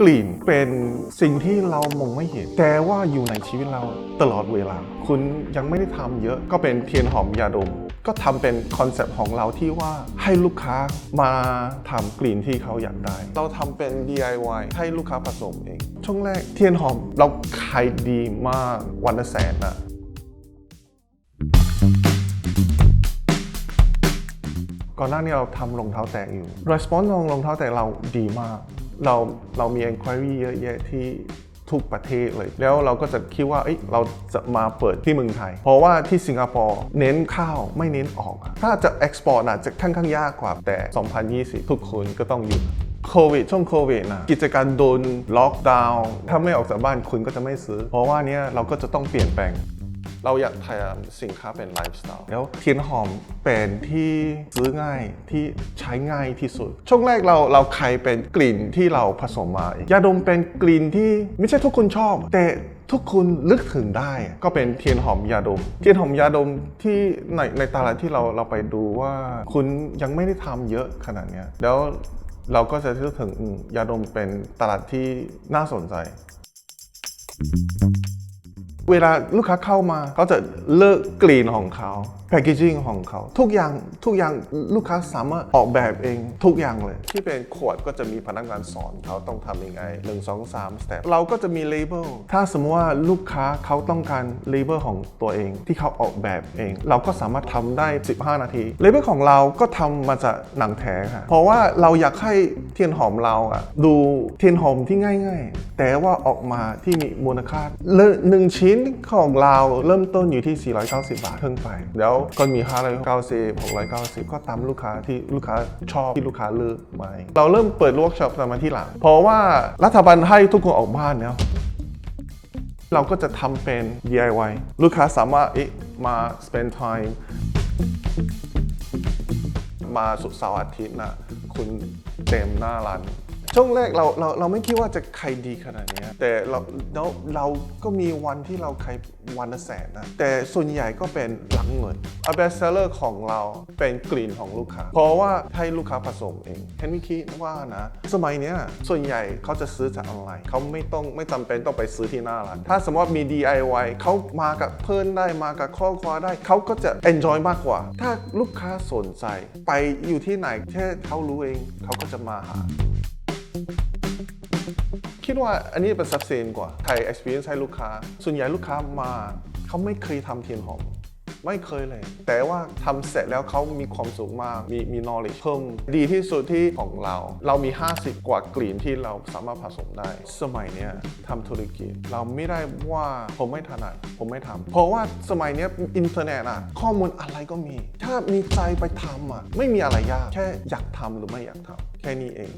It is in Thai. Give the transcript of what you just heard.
กลิ่นเป็นสิ่งที่เรามองไม่เห็น แต่ว่าอยู่ในชีวิตเราตลอดเวลา คุณยังไม่ได้ทำเยอะก็เป็นเทียนหอมยาดม ก็ทำเป็นคอนเซปต์ของเราที่ว่าให้ลูกค้ามาทำกลิ่นที่เขาอยากได้ เราทำเป็น DIY ให้ลูกค้าผสมเอง ช่วงแรกเทียนหอมเราขายดีมากวันละแสนอะก่อนหน้านี้เราทำรองเท้าแตะอยู่ response ของรองเท้าแตะเราดีมาก เราเรามี inquiry เยอะแยะที่ทุกประเทศเลย แล้วเราก็จะคิดว่าเอ้ยเราจะมาเปิดที่เมืองไทย เพราะว่าที่สิงคโปร์เน้นข้าวไม่เน้นออก ถ้าจะ export น่ะจะค่อนข้างยากกว่าแต่ 2020 ทุกคนก็ต้องหยุดโควิดช่วงโควิดนะกิจการโดนล็อกดาวน์ถ้าไม่ออกจากบ้านคุณก็จะไม่ซื้อ เพราะว่าเนี้ยเราก็จะต้องเปลี่ยนแปลง เราอยากทำสินค้าเป็นไลฟ์สไตล์แล้วเทียนหอมเป็นที่ซื้อง่ายที่ใช้ง่ายที่สุด ช่วงแรกเราเราใครเป็นกลิ่นที่เราผสมมายาดมเป็นกลิ่นที่ไม่ใช่ทุกคนชอบ แต่ทุกคนลึกถึงได้ก็เป็นเทียนหอมยาดม เทียนหอมยาดมที่ในในตลาดที่เราเราไปดูว่าคุณยังไม่ได้ทำเยอะขนาดนี้แล้วเราก็จะนึกถึงยาดมเป็นตลาดที่น่าสนใจ เวลาลูกค้าเข้ามาเขาจะเลิกกลิ่นของเขาแพคเกจิ้งของเขา ทุกอย่างทุกอย่างลูกค้าสามารถออกแบบเองทุกอย่างเลย ที่เป็นขวดก็จะมีพนักงานสอนเขาต้องทำยังไง1 2 3สเต็ปเราก็จะมีเลเบลถ้าสมมติว่าลูกค้าเขาต้องการเลเบลของตัวเองที่เขาออกแบบเอง เราก็สามารถทำได้ 15 นาทีเลเบลของเราก็ทำมาจากหนังแท้ค่ะเพราะว่าเราอยากให้เทียนหอมเราอะดูเทียนหอมที่ง่าย ๆ แต่ว่าออกมาที่มีมูลค่าหนึ่งชิ้นของเราเริ่มต้นอยู่ที่ 490 บาทขึ้นไปแล้วก็มี590 690 ก็ตามลูกค้าที่ลูกค้าชอบที่ลูกค้าเลือกมาเราเริ่มเปิดเวิร์กช็อปตามมาที่หลัง เพราะว่ารัฐบาลให้ทุกคนออกบ้านเนี่ยเราก็จะทำเป็น DIY ลูกค้าสามารถมา spend time มาสุดเสาร์อาทิตย์นะคุณเต็มหน้าร้าน ช่วงแรกเราเราเราไม่คิดว่าจะขายดีขนาดเนี้ยแต่เราเราเราก็มีวันที่เราขายวันละแสนนะแต่ส่วนใหญ่ก็เป็นหลังเงิน a best seller ของเราเป็นกลิ่นของลูกค้า เพราะว่าให้ลูกค้าผสมเองเห็นวิคิดว่านะ สมัยเนี้ยส่วนใหญ่เขาจะซื้อจากออนไลน์เขาไม่ต้องไม่จำเป็นต้องไปซื้อที่หน้าร้านถ้าสมมติว่ามี DIY เขามากับเพื่อนได้มากับครอบครัวได้เขาก็จะ enjoy มากกว่า ถ้าลูกค้าสนใจ ไปอยู่ที่ไหนแค่เขารู้เองเขาก็จะมาหา คิดว่าอันนี้เป็นซับเซนกว่าไทย experience ให้ลูกค้า ส่วนใหญ่ลูกค้ามาเขาไม่เคยทำเทียนหอม ไม่เคยเลย แต่ว่าทำเสร็จแล้วเขามีความสุขมาก มีมี knowledge เพิ่ม ดีที่สุดที่ของเรา เรามี 50 กว่ากลิ่นที่เราสามารถผสมได้ สมัยเนี้ยทำธุรกิจ เราไม่ได้ว่าผมไม่ถนัดผมไม่ทำเพราะว่าสมัยเนี้ยอินเทอร์เน็ตอะข้อมูลอะไรก็มี ถ้ามีใจไปทำอะไม่มีอะไรยาก แค่อยากทำหรือไม่อยากทำแค่นี้เอง